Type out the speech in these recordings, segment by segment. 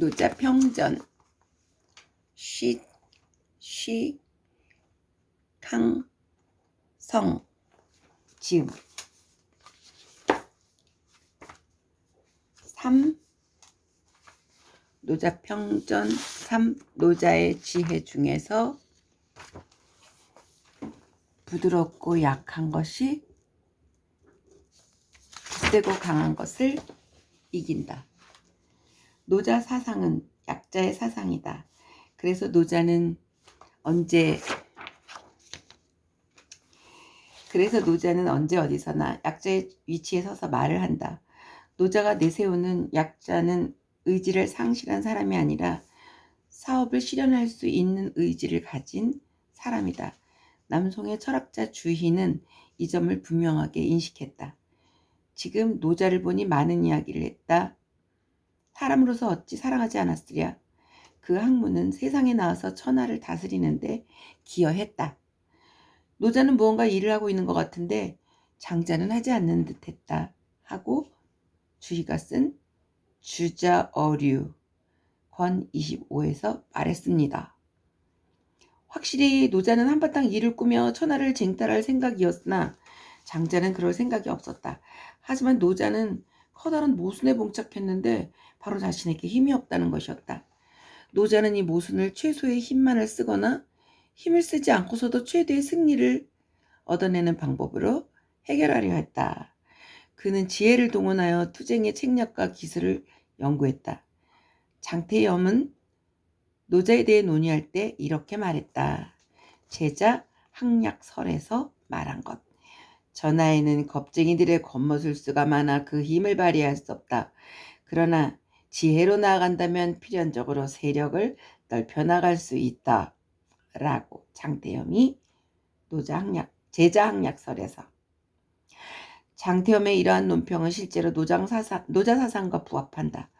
노자 평전 쉬, 쉬, 캉, 성, 지음 3. 노자 평전 3. 노자의 지혜 중에서 부드럽고 약한 것이 세고 강한 것을 이긴다. 노자 사상은 약자의 사상이다. 그래서 노자는 언제 그래서 노자는 언제 어디서나 약자의 위치에 서서 말을 한다. 노자가 내세우는 약자는 의지를 상실한 사람이 아니라 사업을 실현할 수 있는 의지를 가진 사람이다. 남송의 철학자 주희는 이 점을 분명하게 인식했다. 지금 노자를 보니 많은 이야기를 했다. 사람으로서 어찌 사랑하지 않았으랴. 그 학문은 세상에 나와서 천하를 다스리는데 기여했다. 노자는 무언가 일을 하고 있는 것 같은데 장자는 하지 않는 듯 했다. 하고 주희가 쓴 주자 어류 권 25에서 말했습니다. 확실히 노자는 한바탕 일을 꾸며 천하를 쟁탈할 생각이었으나 장자는 그럴 생각이 없었다. 하지만 노자는 커다란 모순에 봉착했는데 바로 자신에게 힘이 없다는 것이었다. 노자는 이 모순을 최소의 힘만을 쓰거나 힘을 쓰지 않고서도 최대의 승리를 얻어내는 방법으로 해결하려 했다. 그는 지혜를 동원하여 투쟁의 책략과 기술을 연구했다. 장태염은 노자에 대해 논의할 때 이렇게 말했다. 제자 항약설에서 말한 것. 전하에는 겁쟁이들의 겉모술수가 많아 그 힘을 발휘할 수 없다. 그러나 지혜로 나아간다면 필연적으로 세력을 넓혀 나갈 수 있다. 라고 장태염이 노자항약, 제자항약설에서 장태염의 이러한 논평은 실제로 노장 사상, 노자 사상과 부합한다.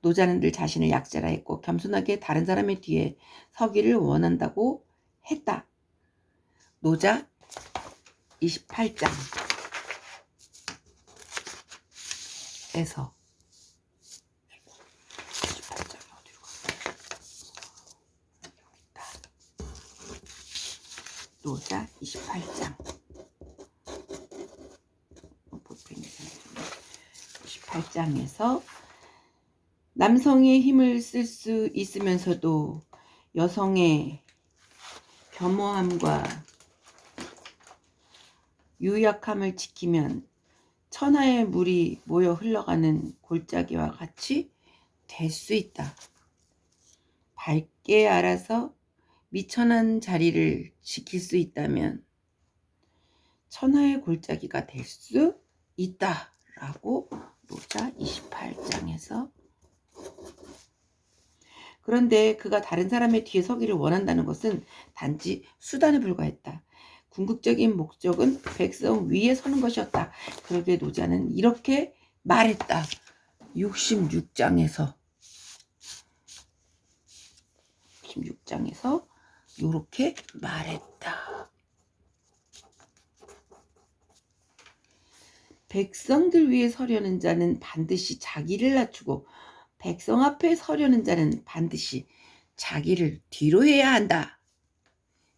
노자는 늘 자신을 약자라 했고 겸손하게 다른 사람의 뒤에 서기를 원한다고 했다. 노자 28장 에서 28장이 어디로 갔나? 여기 있다. 노자 28장 볼펜이 28장에서 남성의 힘을 쓸 수 있으면서도 여성의 겸허함과 유약함을 지키면 천하의 물이 모여 흘러가는 골짜기와 같이 될 수 있다. 밝게 알아서 미천한 자리를 지킬 수 있다면 천하의 골짜기가 될 수 있다라고 노자 28장에서 그런데 그가 다른 사람의 뒤에 서기를 원한다는 것은 단지 수단에 불과했다. 궁극적인 목적은 백성 위에 서는 것이었다. 그러게 노자는 이렇게 말했다. 66장에서 66장에서 이렇게 말했다. 백성들 위에 서려는 자는 반드시 자기를 낮추고 백성 앞에 서려는 자는 반드시 자기를 뒤로 해야 한다.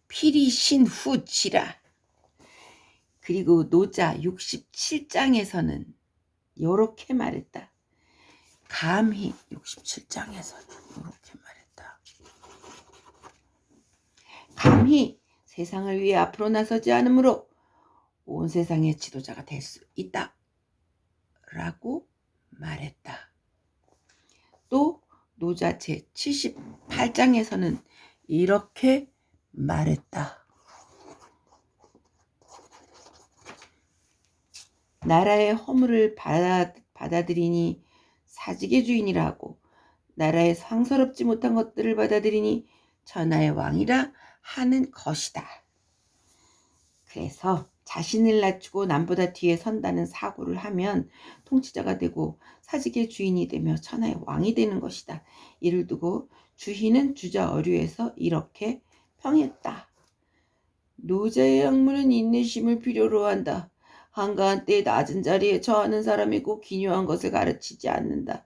필히 신후지라. 그리고 노자 67장에서는 이렇게 말했다. 감히 67장에서는 이렇게 말했다. 감히 세상을 위해 앞으로 나서지 않으므로 온 세상의 지도자가 될 수 있다. 라고 말했다. 또 노자 제 78장에서는 이렇게 말했다. 나라의 허물을 받아, 받아들이니 사직의 주인이라 하고 나라의 상서롭지 못한 것들을 받아들이니 천하의 왕이라 하는 것이다. 그래서 자신을 낮추고 남보다 뒤에 선다는 사고를 하면 통치자가 되고 사직의 주인이 되며 천하의 왕이 되는 것이다. 이를 두고 주희는 주자 어류에서 이렇게 평했다. 노자의 학문은 인내심을 필요로 한다. 한가한 때 낮은 자리에 처하는 사람이 꼭 기묘한 것을 가르치지 않는다.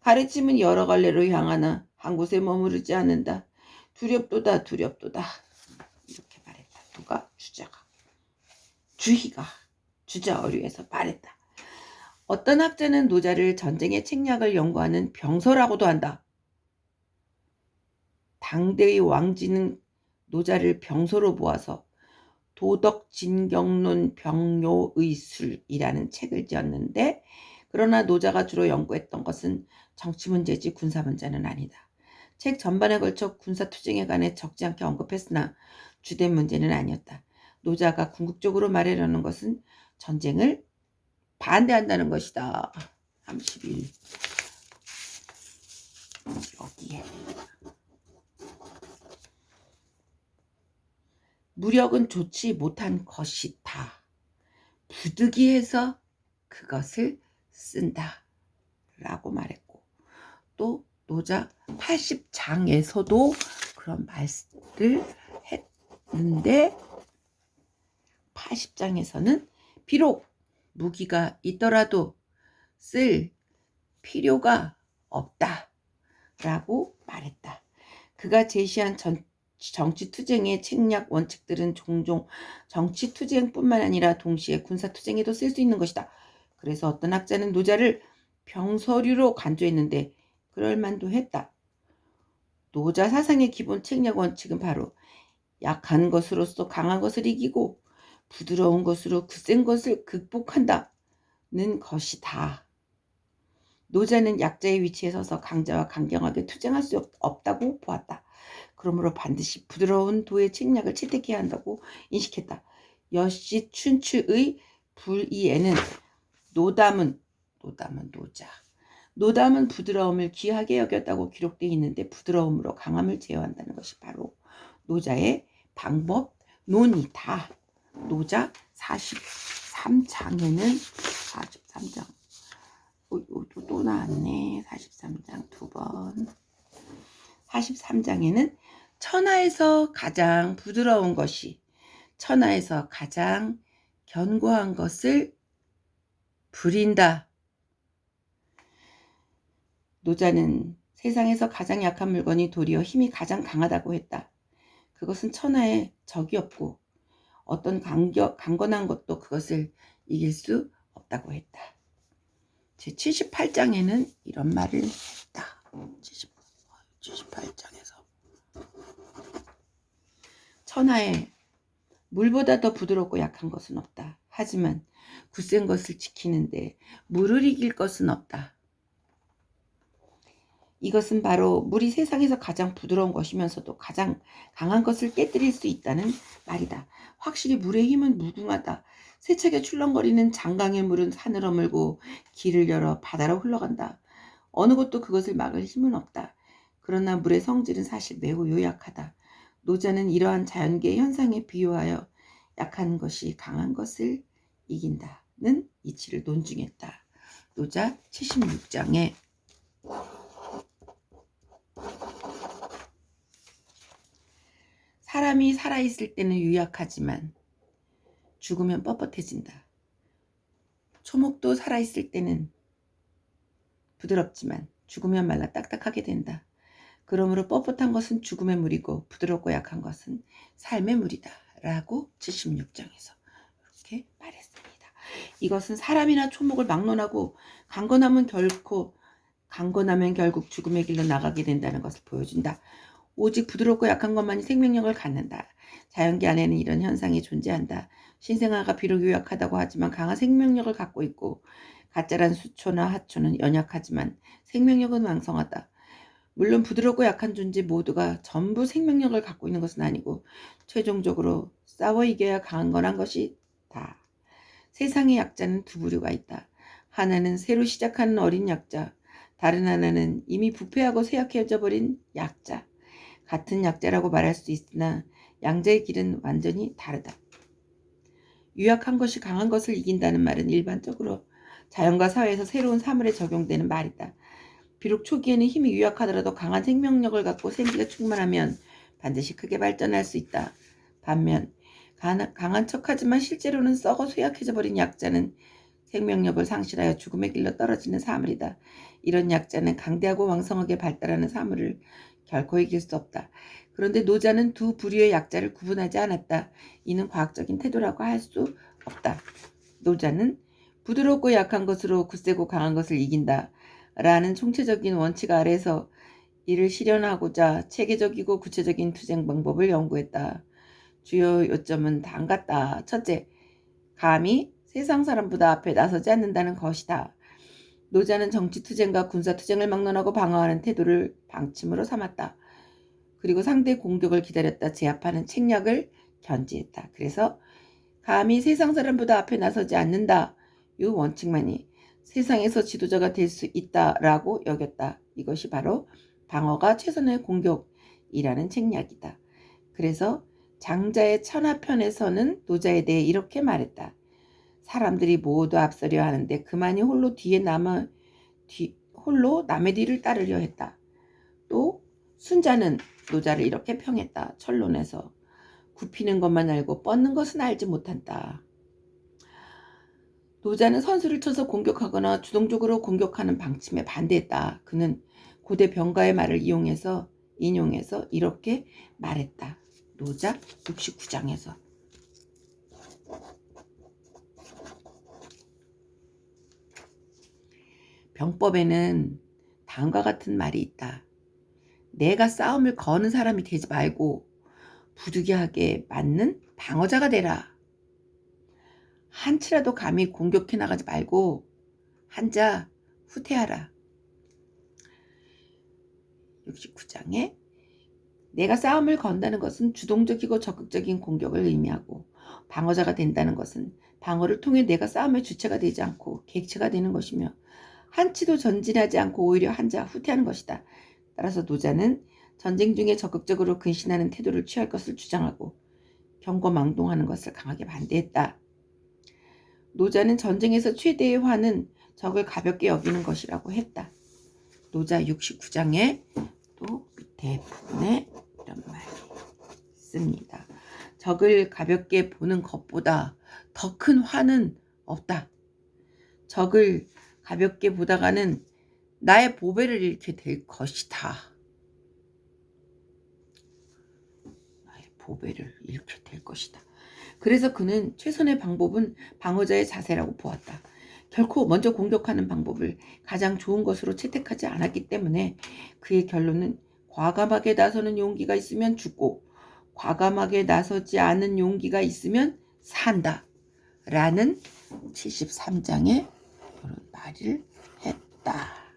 가르침은 여러 갈래로 향하나 한 곳에 머무르지 않는다. 두렵도다 두렵도다 이렇게 말했다. 누가 주자가 주희가 주자 어류에서 말했다. 어떤 학자는 노자를 전쟁의 책략을 연구하는 병서라고도 한다. 당대의 왕지는 노자를 병서로 보아서 도덕진경론 병요의술이라는 책을 지었는데 그러나 노자가 주로 연구했던 것은 정치 문제지 군사 문제는 아니다. 책 전반에 걸쳐 군사 투쟁에 관해 적지 않게 언급했으나 주된 문제는 아니었다. 노자가 궁극적으로 말하려는 것은 전쟁을 반대한다는 것이다. 31. 여기에. 무력은 좋지 못한 것이다. 부득이해서 그것을 쓴다. 라고 말했고, 또 노자 80장에서도 그런 말을 했는데, 80장에서는 비록 무기가 있더라도 쓸 필요가 없다. 라고 말했다. 그가 제시한 전, 정치투쟁의 책략 원칙들은 종종 정치투쟁뿐만 아니라 동시에 군사투쟁에도 쓸 수 있는 것이다. 그래서 어떤 학자는 노자를 병서류로 간주했는데 그럴 만도 했다. 노자 사상의 기본 책략 원칙은 바로 약한 것으로서 강한 것을 이기고 부드러운 것으로 굳센 것을 극복한다는 것이다. 노자는 약자의 위치에 서서 강자와 강경하게 투쟁할 수 없다고 보았다. 그러므로 반드시 부드러운 도의 책략을 채택해야 한다고 인식했다. 여시 춘추의 불이에는 노담은 노담은 노자 노담은 부드러움을 귀하게 여겼다고 기록되어 있는데 부드러움으로 강함을 제어한다는 것이 바로 노자의 방법 논이다. 노자 43장에는 43장 어, 또, 또 나왔네 43장 두 번 43장에는 천하에서 가장 부드러운 것이 천하에서 가장 견고한 것을 부린다. 노자는 세상에서 가장 약한 물건이 도리어 힘이 가장 강하다고 했다. 그것은 천하에 적이 없고 어떤 강겨, 강건한 것도 그것을 이길 수 없다고 했다. 제 78장에는 이런 말을 했다. 70, 78장에서 천하에 물보다 더 부드럽고 약한 것은 없다. 하지만 굳센 것을 지키는데 물을 이길 것은 없다. 이것은 바로 물이 세상에서 가장 부드러운 것이면서도 가장 강한 것을 깨뜨릴 수 있다는 말이다. 확실히 물의 힘은 무궁하다. 세차게 출렁거리는 장강의 물은 산으로 물고 길을 열어 바다로 흘러간다. 어느 것도 그것을 막을 힘은 없다. 그러나 물의 성질은 사실 매우 요약하다. 노자는 이러한 자연계 현상에 비유하여 약한 것이 강한 것을 이긴다는 이치를 논증했다. 노자 76장에 사람이 살아있을 때는 유약하지만 죽으면 뻣뻣해진다. 초목도 살아있을 때는 부드럽지만 죽으면 말라 딱딱하게 된다. 그러므로 뻣뻣한 것은 죽음의 물이고 부드럽고 약한 것은 삶의 물이다. 라고 76장에서 이렇게 말했습니다. 이것은 사람이나 초목을 막론하고 강건하면 결코 강건하면 결국 죽음의 길로 나가게 된다는 것을 보여준다. 오직 부드럽고 약한 것만이 생명력을 갖는다. 자연계 안에는 이런 현상이 존재한다. 신생아가 비록 유약하다고 하지만 강한 생명력을 갖고 있고 가짜란 수초나 하초는 연약하지만 생명력은 왕성하다. 물론 부드럽고 약한 존재 모두가 전부 생명력을 갖고 있는 것은 아니고 최종적으로 싸워 이겨야 강한 건한 것이 다. 세상의 약자는 두 부류가 있다. 하나는 새로 시작하는 어린 약자, 다른 하나는 이미 부패하고 쇠약해져 버린 약자. 같은 약자라고 말할 수 있으나 양자의 길은 완전히 다르다. 유약한 것이 강한 것을 이긴다는 말은 일반적으로 자연과 사회에서 새로운 사물에 적용되는 말이다. 비록 초기에는 힘이 유약하더라도 강한 생명력을 갖고 생기가 충만하면 반드시 크게 발전할 수 있다. 반면 강한 척하지만 실제로는 썩어 쇠약해져 버린 약자는 생명력을 상실하여 죽음의 길로 떨어지는 사물이다. 이런 약자는 강대하고 왕성하게 발달하는 사물을 결코 이길 수 없다. 그런데 노자는 두 부류의 약자를 구분하지 않았다. 이는 과학적인 태도라고 할 수 없다. 노자는 부드럽고 약한 것으로 굳세고 강한 것을 이긴다. 라는 총체적인 원칙 아래서 이를 실현하고자 체계적이고 구체적인 투쟁 방법을 연구했다. 주요 요점은 다음 같다. 첫째, 감히 세상 사람보다 앞에 나서지 않는다는 것이다. 노자는 정치 투쟁과 군사 투쟁을 막론하고 방어하는 태도를 방침으로 삼았다. 그리고 상대 공격을 기다렸다 제압하는 책략을 견지했다. 그래서 감히 세상 사람보다 앞에 나서지 않는다. 이 원칙만이 세상에서 지도자가 될 수 있다라고 여겼다. 이것이 바로 방어가 최선의 공격이라는 책략이다. 그래서 장자의 천하편에서는 노자에 대해 이렇게 말했다. 사람들이 모두 앞서려 하는데 그만이 홀로 뒤에 남아 뒤, 홀로 남의 뒤를 따르려 했다. 또 순자는 노자를 이렇게 평했다. 철론에서 굽히는 것만 알고 뻗는 것은 알지 못한다. 노자는 선수를 쳐서 공격하거나 주동적으로 공격하는 방침에 반대했다. 그는 고대 병가의 말을 이용해서 인용해서 이렇게 말했다. 노자 69장에서 병법에는 다음과 같은 말이 있다. 내가 싸움을 거는 사람이 되지 말고 부득이하게 맞는 방어자가 되라. 한치라도 감히 공격해 나가지 말고 한자 후퇴하라. 69장에 내가 싸움을 건다는 것은 주동적이고 적극적인 공격을 의미하고 방어자가 된다는 것은 방어를 통해 내가 싸움의 주체가 되지 않고 객체가 되는 것이며 한치도 전진하지 않고 오히려 한자 후퇴하는 것이다. 따라서 노자는 전쟁 중에 적극적으로 근신하는 태도를 취할 것을 주장하고 경거망동하는 것을 강하게 반대했다. 노자는 전쟁에서 최대의 화는 적을 가볍게 여기는 것이라고 했다. 노자 69장에 또 밑에 부분에 이런 말이 있습니다. 적을 가볍게 보는 것보다 더 큰 화는 없다. 적을 가볍게 보다가는 나의 보배를 잃게 될 것이다. 나의 보배를 잃게 될 것이다. 그래서 그는 최선의 방법은 방어자의 자세라고 보았다. 결코 먼저 공격하는 방법을 가장 좋은 것으로 채택하지 않았기 때문에 그의 결론은 과감하게 나서는 용기가 있으면 죽고 과감하게 나서지 않은 용기가 있으면 산다. 라는 73장에 이런 말을 했다.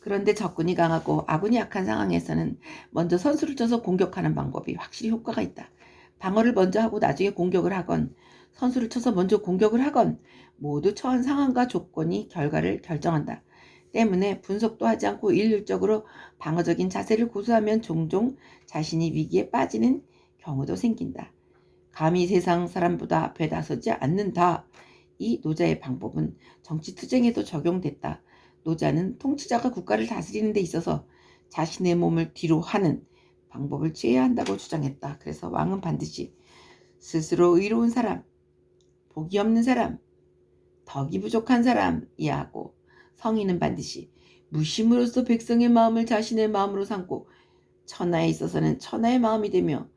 그런데 적군이 강하고 아군이 약한 상황에서는 먼저 선수를 쳐서 공격하는 방법이 확실히 효과가 있다. 방어를 먼저 하고 나중에 공격을 하건 선수를 쳐서 먼저 공격을 하건 모두 처한 상황과 조건이 결과를 결정한다. 때문에 분석도 하지 않고 일률적으로 방어적인 자세를 고수하면 종종 자신이 위기에 빠지는 경우도 생긴다. 감히 세상 사람보다 앞에 나서지 않는다. 이 노자의 방법은 정치 투쟁에도 적용됐다. 노자는 통치자가 국가를 다스리는 데 있어서 자신의 몸을 뒤로 하는 방법을 취해야 한다고 주장했다. 그래서 왕은 반드시 스스로 의로운 사람, 복이 없는 사람, 덕이 부족한 사람이야 하고 성인은 반드시 무심으로써 백성의 마음을 자신의 마음으로 삼고 천하에 있어서는 천하의 마음이 되며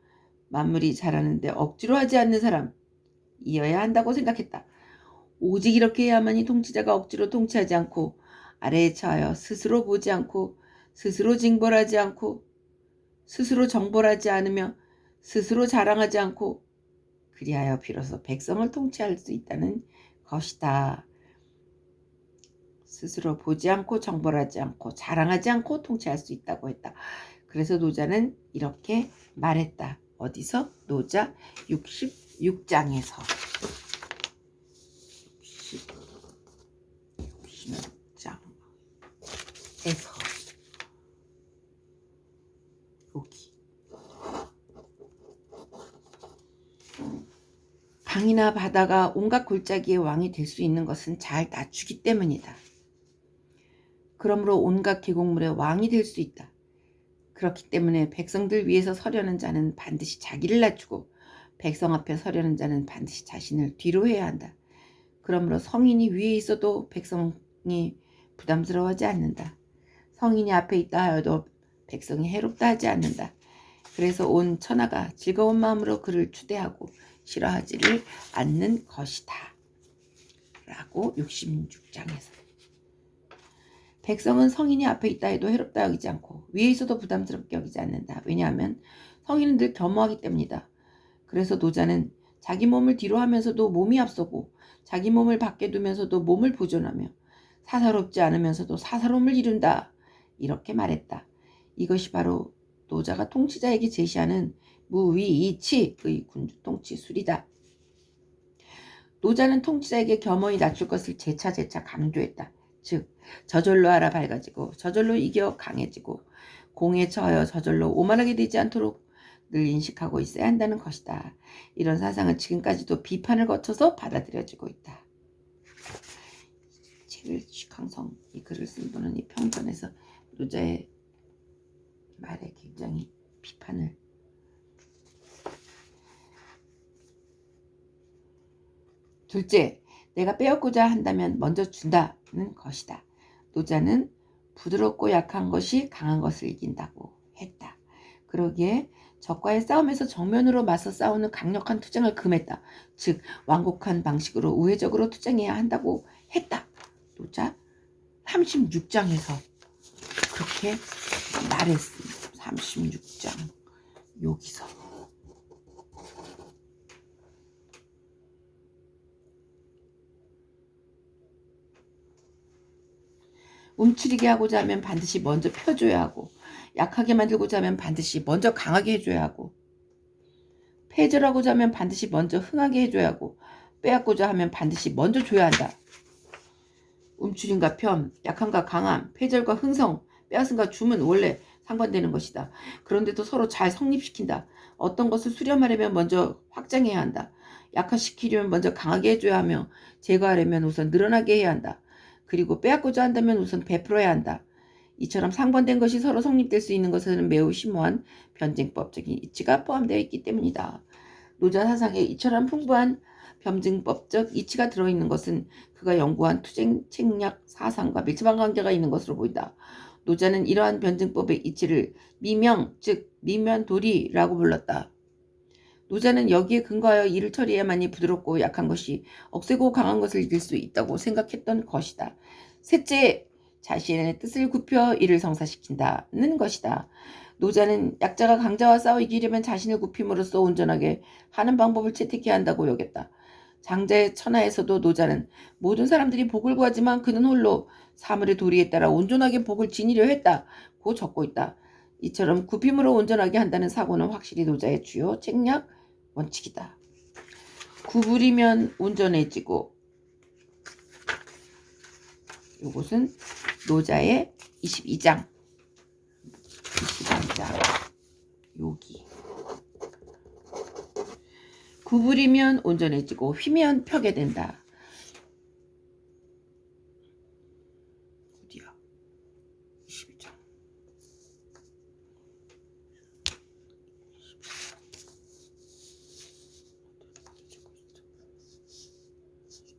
만물이 자라는데 억지로 하지 않는 사람이어야 한다고 생각했다. 오직 이렇게 해야만이 통치자가 억지로 통치하지 않고 아래에 처하여 스스로 보지 않고 스스로 징벌하지 않고 스스로 정벌하지 않으며 스스로 자랑하지 않고 그리하여 비로소 백성을 통치할 수 있다는 것이다. 스스로 보지 않고 정벌하지 않고 자랑하지 않고 통치할 수 있다고 했다. 그래서 노자는 이렇게 말했다. 어디서? 노자 66장에서 66장에서 여기 강이나 바다가 온갖 골짜기의 왕이 될 수 있는 것은 잘 낮추기 때문이다. 그러므로 온갖 계곡물의 왕이 될 수 있다. 그렇기 때문에 백성들 위에서 서려는 자는 반드시 자기를 낮추고 백성 앞에 서려는 자는 반드시 자신을 뒤로 해야 한다. 그러므로 성인이 위에 있어도 백성이 부담스러워하지 않는다. 성인이 앞에 있다 하여도 백성이 해롭다 하지 않는다. 그래서 온 천하가 즐거운 마음으로 그를 추대하고 싫어하지를 않는 것이다. 라고 66장에서. 백성은 성인이 앞에 있다 해도 해롭다 여기지 않고 위에 있어도 부담스럽게 여기지 않는다. 왜냐하면 성인은 늘 겸허하기 때문이다. 그래서 노자는 자기 몸을 뒤로 하면서도 몸이 앞서고 자기 몸을 밖에 두면서도 몸을 보존하며 사사롭지 않으면서도 사사로움을 이룬다. 이렇게 말했다. 이것이 바로 노자가 통치자에게 제시하는 무위이치의 군주 통치 술이다. 노자는 통치자에게 겸허히 낮출 것을 재차재차 강조했다. 즉 저절로 알아 밝아지고 저절로 이겨 강해지고 공에 처하여 저절로 오만하게 되지 않도록 늘 인식하고 있어야 한다는 것이다. 이런 사상은 지금까지도 비판을 거쳐서 받아들여지고 있다. 책을徐康성 이 글을 쓴 분은 이 평전에서 노자의 말에 굉장히 비판을 둘째, 내가 빼앗고자 한다면 먼저 준다는 것이다. 노자는 부드럽고 약한 것이 강한 것을 이긴다고 했다. 그러기에 적과의 싸움에서 정면으로 맞서 싸우는 강력한 투쟁을 금했다. 즉 완곡한 방식으로 우회적으로 투쟁해야 한다고 했다. 노자 36장에서 그렇게 말했습니다. 36장 여기서 움츠리게 하고자 하면 반드시 먼저 펴줘야 하고 약하게 만들고자 하면 반드시 먼저 강하게 해줘야 하고 패절하고자 하면 반드시 먼저 흥하게 해줘야 하고 빼앗고자 하면 반드시 먼저 줘야 한다. 움츠림과 편, 약함과 강함, 패절과 흥성, 빼앗음과 줌은 원래 상반되는 것이다. 그런데도 서로 잘 성립시킨다. 어떤 것을 수렴하려면 먼저 확장해야 한다. 약화시키려면 먼저 강하게 해줘야 하며 제거하려면 우선 늘어나게 해야 한다. 그리고 빼앗고자 한다면 우선 베풀어야 한다. 이처럼 상반된 것이 서로 성립될 수 있는 것은 매우 심오한 변증법적인 이치가 포함되어 있기 때문이다. 노자 사상에 이처럼 풍부한 변증법적 이치가 들어있는 것은 그가 연구한 투쟁 책략 사상과 밀접한 관계가 있는 것으로 보인다. 노자는 이러한 변증법의 이치를 미명, 즉 미면도리라고 불렀다. 노자는 여기에 근거하여 이를 처리해야만이 부드럽고 약한 것이 억세고 강한 것을 이길 수 있다고 생각했던 것이다. 셋째, 자신의 뜻을 굽혀 이를 성사시킨다는 것이다. 노자는 약자가 강자와 싸워 이기려면 자신을 굽힘으로써 온전하게 하는 방법을 채택해야 한다고 여겼다. 장자의 천하에서도 노자는 모든 사람들이 복을 구하지만 그는 홀로 사물의 도리에 따라 온전하게 복을 지니려 했다 고 적고 있다. 이처럼 굽힘으로 온전하게 한다는 사고는 확실히 노자의 주요 책략 원칙이다. 구부리면 온전해지고 이것은 노자의 22장 22장 여기 구부리면 온전해지고 휘면 펴게 된다. 어디야? 22장.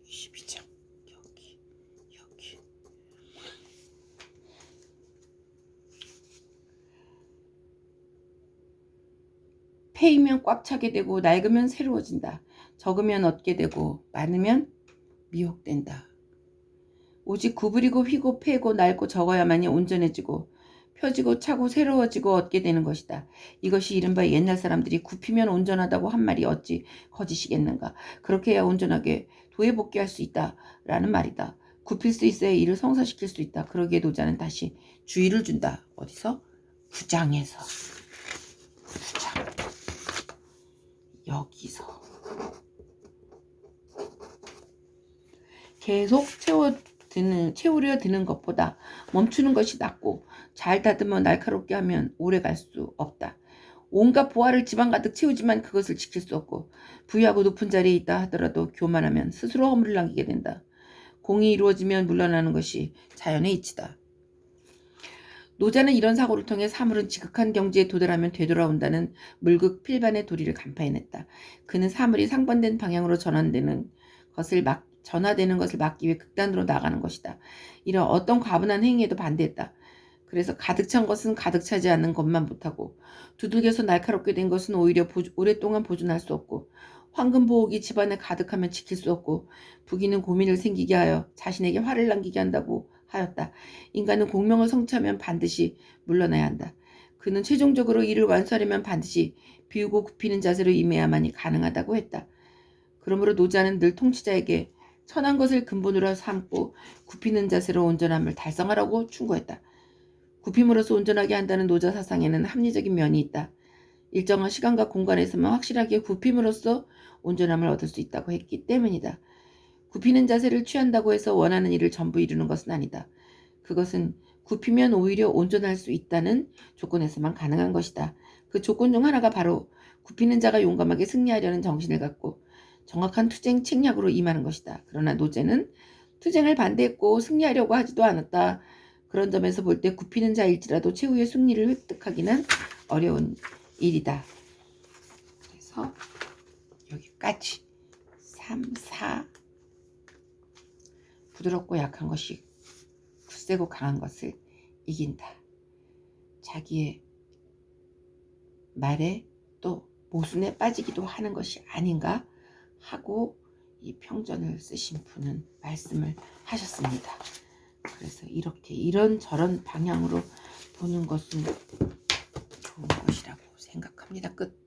22장. 여기. 여기. 패이면 꽉 차게 되고 낡으면 새로워진다. 적으면 얻게 되고 많으면 미혹된다. 오직 구부리고 휘고 패고 낡고 적어야만이 온전해지고 펴지고 차고 새로워지고 얻게 되는 것이다. 이것이 이른바 옛날 사람들이 굽히면 온전하다고 한 말이 어찌 거짓이겠는가. 그렇게 해야 온전하게 도에 복귀할 수 있다 라는 말이다. 굽힐 수 있어야 이를 성사시킬 수 있다. 그러기에 노자는 다시 주의를 준다. 어디서? 구장에서. 여기서. 계속 채워 드는, 채우려 드는 것보다 멈추는 것이 낫고 잘 다듬어 날카롭게 하면 오래 갈 수 없다. 온갖 보화를 집안 가득 채우지만 그것을 지킬 수 없고 부유하고 높은 자리에 있다 하더라도 교만하면 스스로 허물을 남기게 된다. 공이 이루어지면 물러나는 것이 자연의 이치다. 노자는 이런 사고를 통해 사물은 지극한 경지에 도달하면 되돌아온다는 물극 필반의 도리를 간파해냈다. 그는 사물이 상반된 방향으로 전환되는 것을 막 전화되는 것을 막기 위해 극단으로 나가는 것이다. 이런 어떤 과분한 행위에도 반대했다. 그래서 가득 찬 것은 가득 차지 않는 것만 못하고 두들겨서 날카롭게 된 것은 오히려 보조- 오랫동안 보존할 수 없고 황금 보옥이 집안에 가득하면 지킬 수 없고 부귀는 고민을 생기게 하여 자신에게 화를 남기게 한다고 하였다. 인간은 공명을 성취하면 반드시 물러나야 한다. 그는 최종적으로 이를 완수하려면 반드시 비우고 굽히는 자세로 임해야만이 가능하다고 했다. 그러므로 노자는 늘 통치자에게 천한 것을 근본으로 삼고 굽히는 자세로 온전함을 달성하라고 충고했다. 굽힘으로써 온전하게 한다는 노자 사상에는 합리적인 면이 있다. 일정한 시간과 공간에서만 확실하게 굽힘으로써 온전함을 얻을 수 있다고 했기 때문이다. 굽히는 자세를 취한다고 해서 원하는 일을 전부 이루는 것은 아니다. 그것은 굽히면 오히려 온전할 수 있다는 조건에서만 가능한 것이다. 그 조건 중 하나가 바로 굽히는 자가 용감하게 승리하려는 정신을 갖고 정확한 투쟁 책략으로 임하는 것이다. 그러나 노제는 투쟁을 반대했고 승리하려고 하지도 않았다. 그런 점에서 볼 때 굽히는 자일지라도 최후의 승리를 획득하기는 어려운 일이다. 그래서 여기까지 3, 4 부드럽고 약한 것이 굳세고 강한 것을 이긴다. 자기의 말에 또 모순에 빠지기도 하는 것이 아닌가 하고 이 평전을 쓰신 분은 말씀을 하셨습니다. 그래서 이렇게 이런 저런 방향으로 보는 것은 좋은 것이라고 생각합니다. 끝.